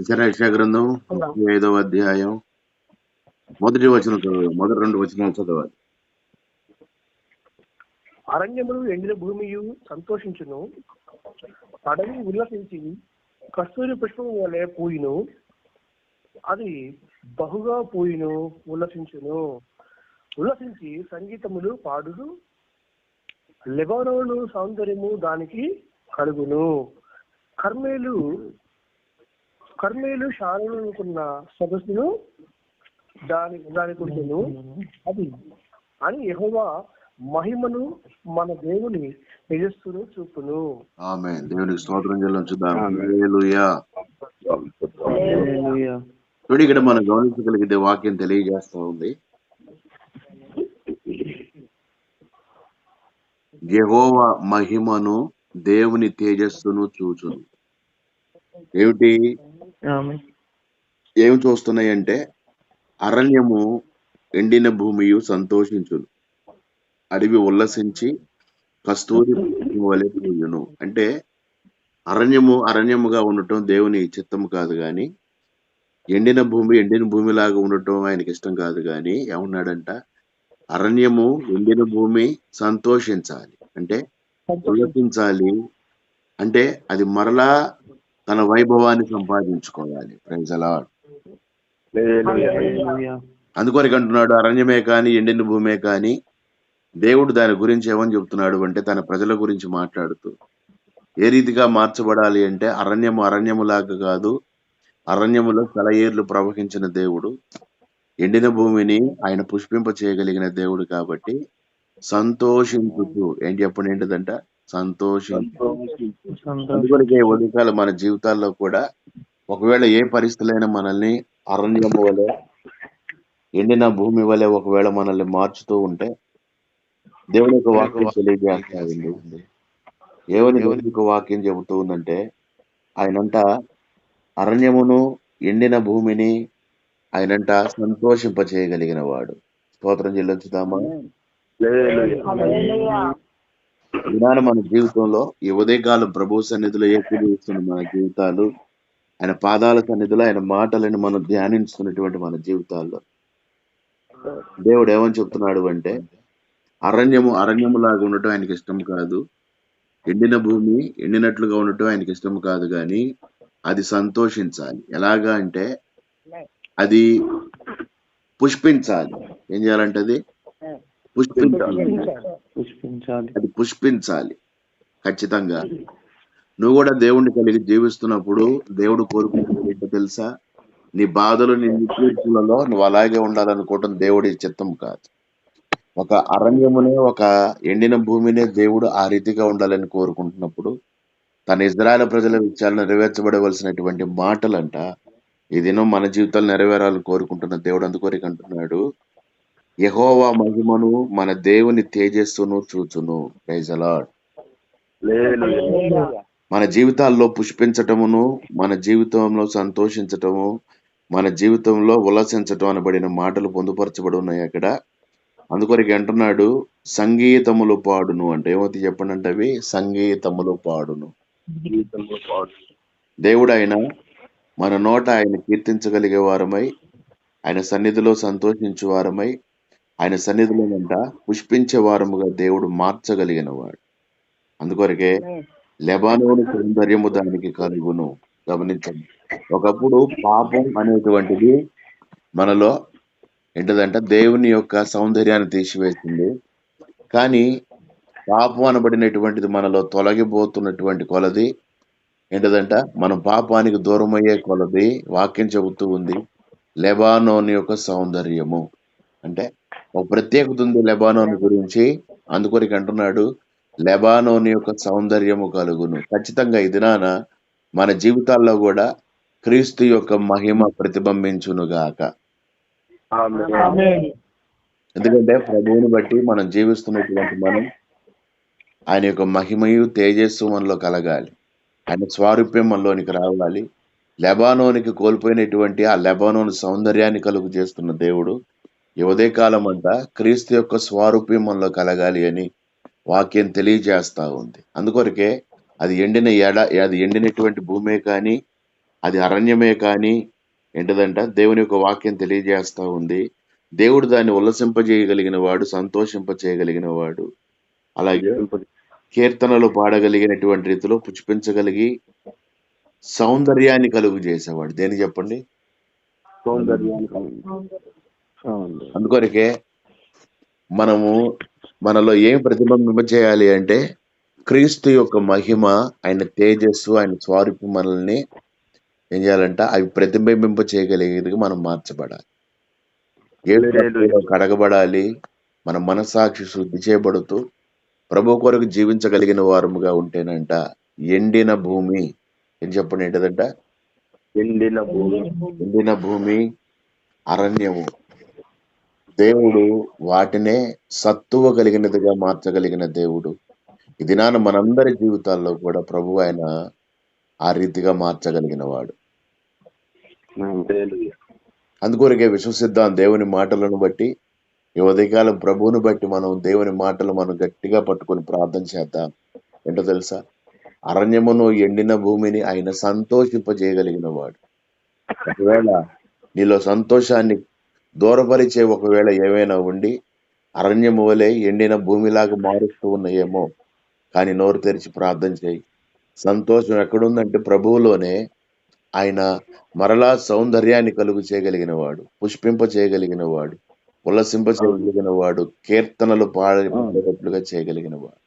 ఇసరాయిషా గ్రంథం ఐదవ అధ్యాయం. మొదటి వచనం చదవాలి మొదటి రెండు వచనాలు చదవాలి. అరణ్యములు ఎండిన భూమియు సంతోషించును అడవి ఉల్లసించి కస్తూరి పుష్పం వలె పూయిను అది బహుగా పూయిను ఉల్లసించును. ఉల్లసించి సంగీతములు పాడును లెబానోను సౌందర్యము దానికి కలుగును. కర్మేలు కర్మేలు శాలనుకున్న సదస్సును దాని దాని గురించును అది అని యెహోవా మహిమను మన దేవుని తేజస్సును చూపును. ఆమె దేవునికి స్తోత్రం చెల్లించుదాం. చూడు ఇక్కడ మనం గమనించగలిగితే వాక్యం తెలియజేస్తా ఉంది. యెహోవా మహిమను దేవుని తేజస్సును చూచును. ఏమిటి? ఏమి చూస్తున్నాయంటే అరణ్యము ఎండిన భూమియు సంతోషించును. అడవి ఉల్లసించి కస్తూరి పుష్పము వలె పూయును. అంటే అరణ్యము అరణ్యముగా ఉండటం దేవుని చిత్తము కాదు గాని ఎండిన భూమి ఎండిన భూమిలాగా ఉండటం ఆయనకి ఇష్టం కాదు గాని ఏమన్నాడంట? అరణ్యము ఎండిన భూమి సంతోషించాలి. అంటే ఉల్లసించాలి. అంటే అది మరలా తన వైభవాన్ని సంపాదించుకోవాలి. ప్రైజ్ అలా అందుకొరకు అంటున్నాడు అరణ్యమే కానీ ఎండిన భూమే కానీ దేవుడు దాని గురించి ఏమని చెప్తున్నాడు అంటే తన ప్రజల గురించి మాట్లాడుతూ ఏ రీతిగా మార్చబడాలి అంటే అరణ్యము అరణ్యములాగా కాదు అరణ్యములో సెలయేర్లు ప్రవహించిన దేవుడు ఎండిన భూమిని ఆయన పుష్పింప చేయగలిగిన దేవుడు కాబట్టి సంతోషించుతూ ఏం చెప్పండి ఏంటిదంట? సంతోషించు. అందుకొరకే ఉదయకాల మన జీవితాల్లో కూడా ఒకవేళ ఏ పరిస్థితులైనా మనల్ని అరణ్యము వలె ఎండిన భూమి వలె ఒకవేళ మనల్ని మార్చుతూ ఉంటే దేవుని యొక్క వాక్యం తెలియజేస్తా ఉంది ఏమని దేవుని యొక్క వాక్యం చెబుతూ ఉందంటే ఆయనంట అరణ్యమును ఎండిన భూమిని ఆయనంట సంతోషింప చేయగలిగిన వాడు స్తోత్రం చెల్లించుదామా? ఈనాడు మన జీవితంలో ఈ ఉదయకాలం ప్రభు సన్నిధిలో ఏకీభవిస్తున్న మన జీవితాలు ఆయన పాదాల సన్నిధిలో ఆయన మాటలను మనం ధ్యానిస్తున్నటువంటి మన జీవితాల్లో. దేవుడు ఏమని చెప్తున్నాడు అంటే అరణ్యము అరణ్యములాగా ఉండటం ఆయనకి ఇష్టం కాదు. ఎండిన భూమి ఎండినట్లుగా ఉండటం ఆయనకి ఇష్టం కాదు కానీ అది సంతోషించాలి. ఎలాగా అంటే అది పుష్పించాలి. ఏం చేయాలంటే అది పుష్పించాలి. పుష్పించాలి. అది పుష్పించాలి. ఖచ్చితంగా. నువ్వు కూడా దేవుణ్ణి కలిగి జీవిస్తున్నప్పుడు దేవుడు కోరుకునేది ఏంటో తెలుసా? నీ బాధలు నీ నిత్యలలో నువ్వు అలాగే ఉండాలనుకోవటం దేవుడి చిత్తం కాదు. ఒక అరణ్యమునే ఒక ఎండిన భూమినే దేవుడు ఆ రీతిగా ఉండాలని కోరుకుంటున్నప్పుడు తన ఇజ్రాయల ప్రజల విషయాలు నెరవేర్చబడవలసినటువంటి మాటలంట. ఈ దినం మన జీవితాలు నెరవేరాలని కోరుకుంటున్న దేవుడు అందుకోరిక అంటున్నాడు. యహోవా మహిమను మన దేవుని తేజస్సును చూచును. ప్రైజ్ అలాడ్ మన జీవితాల్లో పుష్పించటమును మన జీవితంలో సంతోషించటము మన జీవితంలో ఉల్లసించటం అనబడిన మాటలు పొందుపరచబడి ఉన్నాయి అక్కడ. అందుకొరకు అంటున్నాడు సంగీతములు పాడును అంటే. ఏమవుతాయి చెప్పండి అంటే అవి? సంగీతములు పాడును. దేవుడు ఆయన మన నోట ఆయన కీర్తించగలిగే వారమై ఆయన సన్నిధిలో సంతోషించే వారమై ఆయన సన్నిధిలో అంట పుష్పించే వారముగా దేవుడు మార్చగలిగిన వాడు అందుకొరకే లెబానోను సౌందర్యము దానికి కలుగును. గమనించండి. ఒకప్పుడు పాపం అనేటువంటిది మనలో ఏంటదంటే దేవుని యొక్క సౌందర్యాన్ని తీసివేసింది. కానీ పాపం అనబడినటువంటిది మనలో తొలగిపోతున్నటువంటి కొలది ఏంటదంట? మనం పాపానికి దూరం అయ్యే కొలది వాక్యం చెబుతూ ఉంది. లెబానోన్ యొక్క సౌందర్యము. అంటే ఒక ప్రత్యేకత ఉంది లెబానోన్ గురించి. అందుకొరికి అంటున్నాడు లెబానోన్ యొక్క సౌందర్యము కలుగును. ఖచ్చితంగా ఈ దినాన మన జీవితాల్లో కూడా క్రీస్తు యొక్క మహిమ ప్రతిబింబించునుగాక ఎందుకంటే ప్రభువుని బట్టి మనం జీవిస్తున్నటువంటి మనం ఆయన యొక్క మహిమయు తేజస్సు మనలో కలగాలి. ఆయన స్వారూప్యం మనలోనికి రావాలి. లెబానోనికి కోల్పోయినటువంటి ఆ లెబానోన్ సౌందర్యాన్ని కలుగు చేస్తున్న దేవుడు ఈ ఉదయకాలం అంతా క్రీస్తు యొక్క స్వారూప్యం మనలో కలగాలి అని వాక్యం తెలియజేస్తా ఉంది. అందుకొరకే అది ఎండిన ఎడ అది ఎండినటువంటి భూమే కానీ అది అరణ్యమే కానీ ఏంటిదంట దేవుని యొక్క వాక్యం తెలియజేస్తా ఉంది. దేవుడు దాన్ని ఉల్లసింపజేయగలిగిన వాడు సంతోషింప చేయగలిగిన వాడు అలాగే కీర్తనలు పాడగలిగినటువంటి రీతిలో పుష్పించగలిగి సౌందర్యాన్ని కలుగు చేసేవాడు. దేని చెప్పండి? సౌందర్యానికి అందుకొరకే మనము మనలో ఏం ప్రతిబింబ చేయాలి అంటే క్రీస్తు యొక్క మహిమ ఆయన తేజస్సు ఆయన స్వారూప్యం మనల్ని ఏం చేయాలంట అవి ప్రతిబింబింప చేయగలిగేది మనం మార్చబడాలి. ఏడు కడగబడాలి మన మనసాక్షి శుద్ధి చేయబడుతూ ప్రభు కొరకు జీవించగలిగిన వారముగా ఉంటేనంట ఎండిన భూమి. ఏం చెప్పండి ఏంటదంట? ఎండిన భూమి. ఎండిన భూమి అరణ్యము. దేవుడు వాటినే సత్తువ కలిగినదిగా మార్చగలిగిన దేవుడు. ఈ దినాన మనందరి జీవితాల్లో కూడా ప్రభు ఆయన ఆ రీతిగా మార్చగలిగిన వాడు. అందుకొరకే విశ్వసిద్దాం దేవుని మాటలను బట్టి ఈ ఉదయకాలం ప్రభువుని బట్టి మనం దేవుని మాటలు మనం గట్టిగా పట్టుకొని ప్రార్థన చేద్దాం. ఏంటో తెలుసా? అరణ్యమును ఎండిన భూమిని ఆయన సంతోషింపజేయగలిగిన వాడు ఒకవేళ నీలో సంతోషాన్ని దూరపరిచే ఒకవేళ ఏమైనా ఉండి అరణ్యము వలె ఎండిన భూమిలాగా మారుస్తూ ఉన్నాయేమో కానీ నోరు తెరిచి ప్రార్థన చేయి. సంతోషం ఎక్కడుందంటే ప్రభువులోనే ఆయన మరలా సౌందర్యాన్ని కలుగు చేయగలిగిన వాడు పుష్పింప చేయగలిగిన వాడు ఉల్లసింప చేయగలిగిన వాడు కీర్తనలు పాడేటట్లుగా చేయగలిగిన వాడు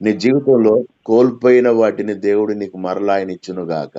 నీ జీవితంలో కోల్పోయిన వాటిని దేవుడు నీకు మరలా ఆయన ఇచ్చును గాక